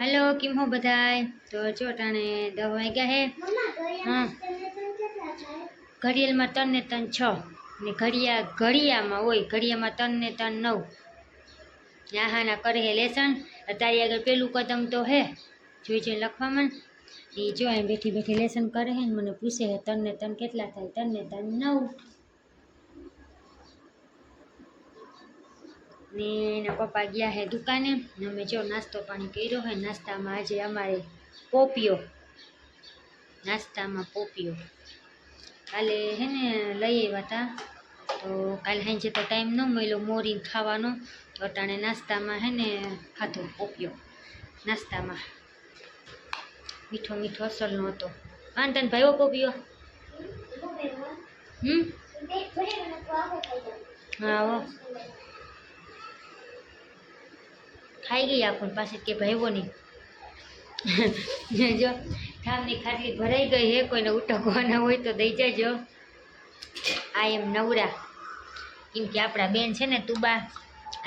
Hello, કેમ હો બધાય? તો જો, ટાણે દહ વાગ્યા હે. હા. ઘડિયાળમાં ત્રણ ને ત્રણ છ. ને ઘડિયા ઘડિયામાં હોય, ઘડિયામાં ત્રણ ને ત્રણ નવ. આહાના કરે હે લેસન. તારી આગળ પેલું કદમ તો હે. જોઈ જોઈ લખવામાં. એ જો એમ બેઠી બેઠી લેસન કરે હે મને પૂછે હે, ત્રણ ને ત્રણ કેટલા થાય? ત્રણ ને ત્રણ નવ. ને એના પપ્પા ગયા હે દુકાને. અમે જો નાસ્તો પાણી કર્યો હોય નાસ્તામાં આજે અમારે પોપિયો નાસ્તામાં પોપિયો કાલે હે ને લઈ આવ્યા હતા તો કાલે સાંજે તો ટાઈમ ન મળ્યો મોરીને ખાવાનો. તો અટાણે નાસ્તામાં હે ને ખાધો પોપિયો નાસ્તામાં. મીઠો મીઠો અસલનો હતો. આંતન ભાઈઓ પોપિયો હમ? હા હો ખાઈ ગઈ આપણને પાસે કે ભાઈઓ નહીં. જો ઠામની ખાટલી ભરાઈ ગઈ હે, કોઈને ઉટકવાના હોય તો દઈ જજો. આ એમ નવરા. કેમ કે આપણા બેન છે ને, તુબા,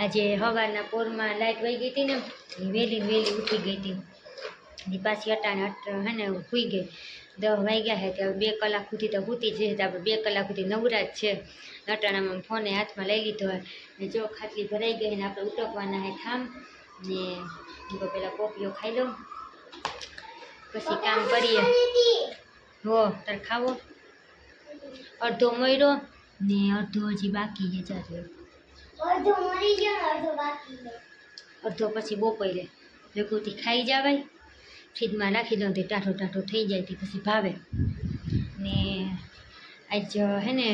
આજે હવાના પોરમાં લાઇટ વહી ગઈ હતી ને, એ વહેલી વહેલી ઉઠી ગઈ હતી. એ પાછી અટાણે અટ હે ને સૂઈ ગઈ. દસ વાગ્યા હે, ત્યારે બે કલાક સુધી તો સૂતી જ તો આપણે બે કલાક સુધી નવરા જ છે. અટાણામાં ફોને હાથમાં લઈ લીધો હોય. ને જો ખાટલી ભરાઈ ગઈ ને, આપણે ઉટકવાના હે ઠામ ને તો પહેલાં પોપીઓ ખાઈ લઉં પછી કામ કરીએ હો તાર ખાવો અડધો મર્યો ને અડધો હજી બાકી છે જાજો અડધો પછી બપોરે ભેગુંથી ખાઈ જવાય ફ્રીજમાં રાખી દઉં તે ટાઢો ટાઢો થઈ જાય તે પછી ભાવે ને આજ હે ને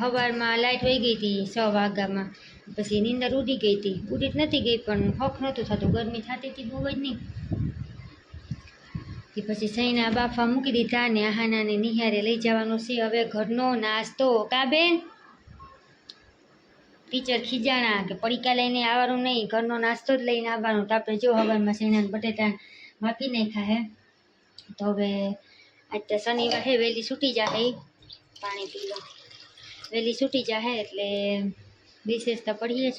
સવારમાં લાઇટ વહી ગઈ હતી છ વાગ્યામાં. પછી નીંદર ઉડી ગઈ હતી. ઉડી જ નથી ગઈ, પણ હોખ નહોતું થતું. ગરમી થતી હતી બહુ જ નહીં. તે પછી સૈના બાફા મૂકી દીધા ને આહાનાને નિહારે લઈ જવાનો છે. હવે ઘરનો નાસ્તો કાબેન ટીચર ખીજાણા કે પડીકા લઈને આવવાનું નહીં. ઘરનો નાસ્તો જ લઈને આવવાનો. તો આપણે જો હવારમાં સૈના બટેટા બાકી નાખ્યા હે? તો હવે આજ તો શનિવાર હે, વહેલી છૂટી જાહે પાણી પી લો વહેલી છૂટી જાહે એટલે વિશેષ તો પડીએ જ.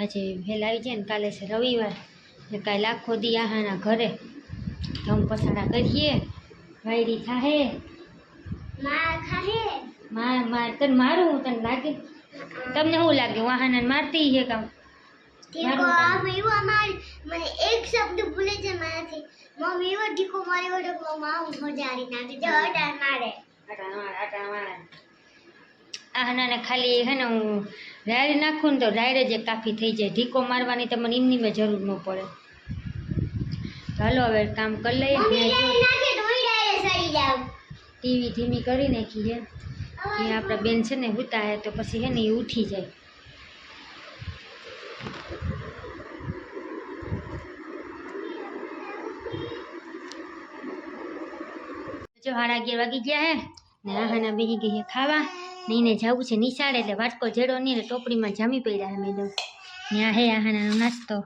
આજે વહેલા આવી જાય ને કાલે છે રવિવાર. એટલે કાલે આખો દી આહાના ઘરે. ધમ પસાડા કરીએ. વાયરી થાહે. માર માર તને મારું તને લાગે? તમને શું લાગે? વાહન મારતી છે કામ? મને એક શબ્દ ભૂલે છે મારાથી. મમ્મી એવો ઢીકો માર્યો તો મમ્મા હું મજારી નાખી જો અડાર મારે. આટા માર મારે આ આહાનાને ખાલી હે ને હું રાયડ નાખું ને તો રાયડ જ કાફી થઈ જાય. ઢીકો મારવાની તો એમની મેં જરૂર ન પડે. ચાલો હવે કામ કરી લઈએ. ટીવી ધીમી કરી નાખી છે કે આપણા બેન છે ને હુતા હે તો પછી હે ને એ ઉઠી જાય. જો હાડા અગિયાર વાગી ગયા હે. ને આહાના બેસી ગઈ છે ખાવા. ને એને જવું છે નિશાળે એટલે વાટકો જેડો નહીં ને ટોપડીમાં જામી પડ્યા હે મેડમ. ને આ હે આહાના નાસ્તો.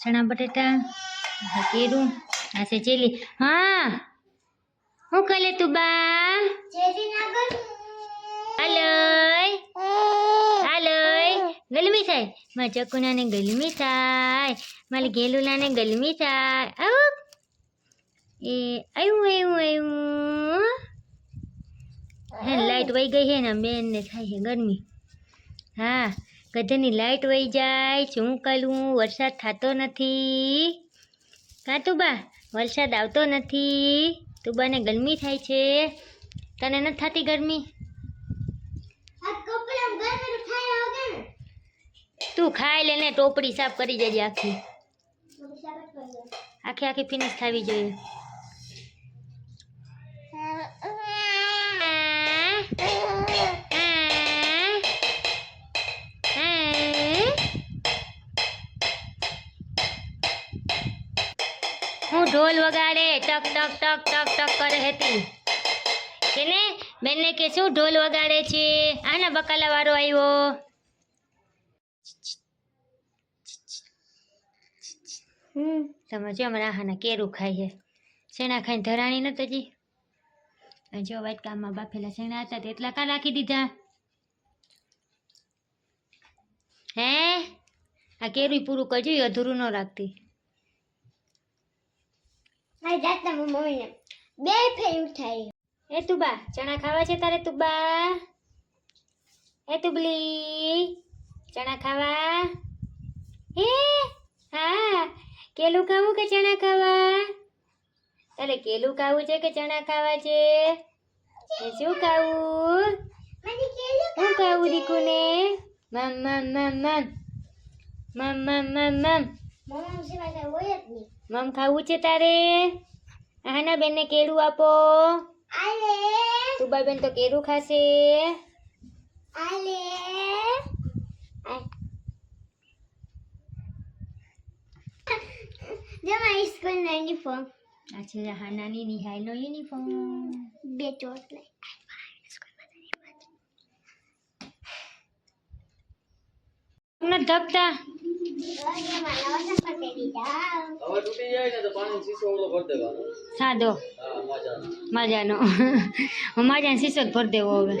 ચણા બટેટા કેરું આ છે ચેલી હા. હું કલે તું બા? હાલો ગલમી થાય મારા ચકુનાને ગલમી થાય મારી ગેલુલાને ગલમી થાય આવું. એ આવ્યું આવ્યું આવ્યું હે લાઈટ વહી ગઈ છે ને બેન ને થાય છે ગરમી. હા ગધેની લાઇટ વહી જાય શું કરું વરસાદ થતો નથી. કાં તું બા વરસાદ આવતો નથી. તું બાને ગરમી થાય છે. તને નથી થતી ગરમી? તું ખાઈ લેને ટોપડી સાફ કરી જજે આખી. આખી આખી ફિનિશ થવી જોઈએ. ઢોલ વગાડે ટક ટક ટક ટક ટક કરે હતી કેને બેનને કે શું ઢોલ વગાડે છે આના બકાલા વાળો આવ્યો હમ તમે જો અમારા આહાના કેરું ખાય છે શેણા ખાઈને ધરાણી નતો જી. જો જો વાટકામાં બાફેલા શેણા હતા એટલા કા નાખી દીધા? હે? આ કેરું પૂરું કરજો અધૂરું ન રાખતી. આજ જાતના હું મમ્મીને. બે ફેર ઉઠાઈ. એ તુબા ચણા ખાવા છે તારે તુબા? એ તુબલી ચણા ખાવા? હે? હા. કેલું ખાવું કે ચણા ખાવા? તારે કેલું ખાવું છે કે ચણા ખાવા છે? એ શું ખાવું? હું ખાવું દીકુને? મમ મમ મમ. મમ મમ મમ મમ. મમ્મી સિવાય કઈ હોય જ નહીં મમ ખાવું છે તારે હાના બેનને કેળું આપો આલે તુબા બેન તો કેળું ખાશે આલે જમા સ્કૂલ નો યુનિફોર્મ આ છે હાનાની નિહાયનો યુનિફોર્મ બે ચોટ લઈ સાદો. મજાનો. મજાનો. શીશો જ ભરી દેવો હવે.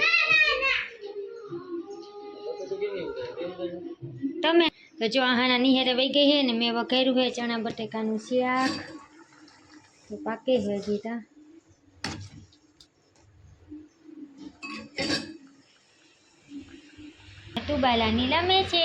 તમે તો જો આહાના નિહારે વહી ગઈ હે ને મેં વઘેરું છે ચણા બટેકાનું શાક. તો પાકે છે જીતા તુબાલા નીલમે છે.